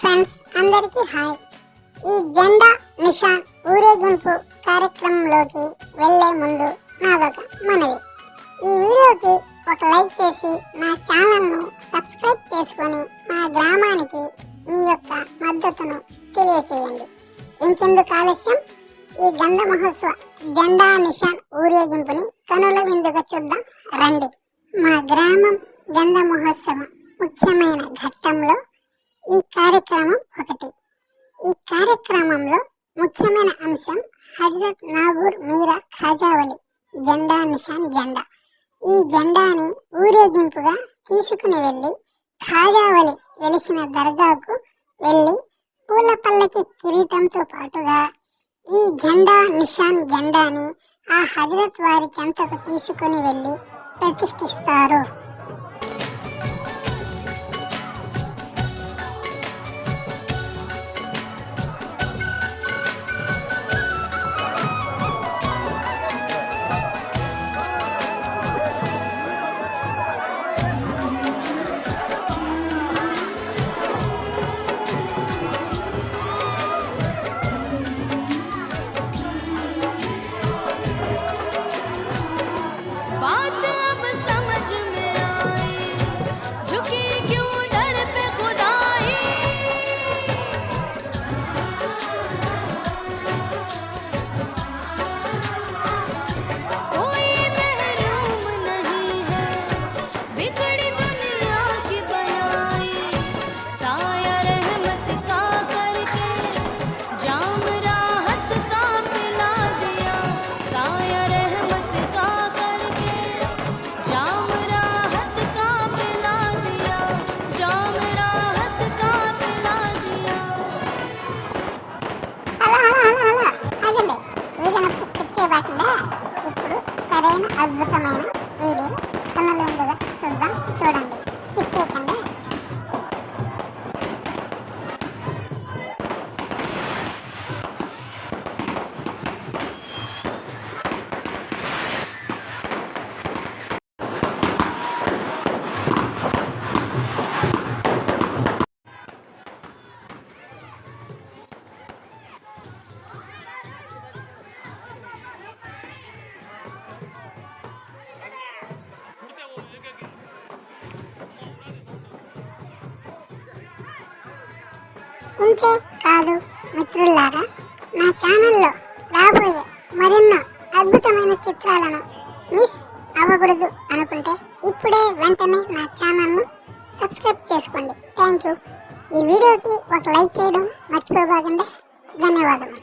Friends అందరికీ hi. ఈ జెండా నిషాన్ ఊరేగింపు కార్యక్రమంలోకి వెళ్ళే ముందు నాదొక మనవి. ఈ వీడియోకి ఒక లైక్ చేసి నా ఛానల్ను సబ్స్క్రైబ్ చేసుకొని మా గ్రామానికి మీ యొక్క మద్దతును తెలియచేయండి. ఇంకెందుకు ఆలస్యం? ఈ గంధ మహోత్సవ జెండా నిషాన్ ఊరేగింపుని కనుల విందుగా చూద్దాం. రండి. మా గ్రామం గంధ మహోత్సవం ముఖ్యమైన ఘట్టంలో ఈ కార్యక్రమం ఒకటి. ఈ కార్యక్రమంలో ముఖ్యమైన అంశం హజరత్ నాగూర్ మీరా ఖాజావలి జెండా నిషాన్ జెండా. ఈ జెండాని ఊరేగింపుగా తీసుకుని వెళ్ళి ఖాజావలి వెలిసిన దర్గాకు వెళ్ళి పూల పల్లకి కిరీటంతో పాటుగా ఈ జెండా నిషాన్ జెండాని ఆ హజరత్ వారి చెంతకు తీసుకుని వెళ్ళి ప్రతిష్ఠిస్తారు. అద్భుతమైన వీడియో. కన్నుల ఇంతే కాదు మిత్రులారా నా ఛానల్లో రాబోయే మరెన్నో అద్భుతమైన చిత్రాలను మిస్ అవ్వకూడదు అనుకుంటే ఇప్పుడే వెంటనే నా ఛానల్ను సబ్స్క్రైబ్ చేసుకోండి. థ్యాంక్ యూ ఈ వీడియోకి ఒక లైక్ చేయడం మర్చిపోబాకండి. ధన్యవాదములు.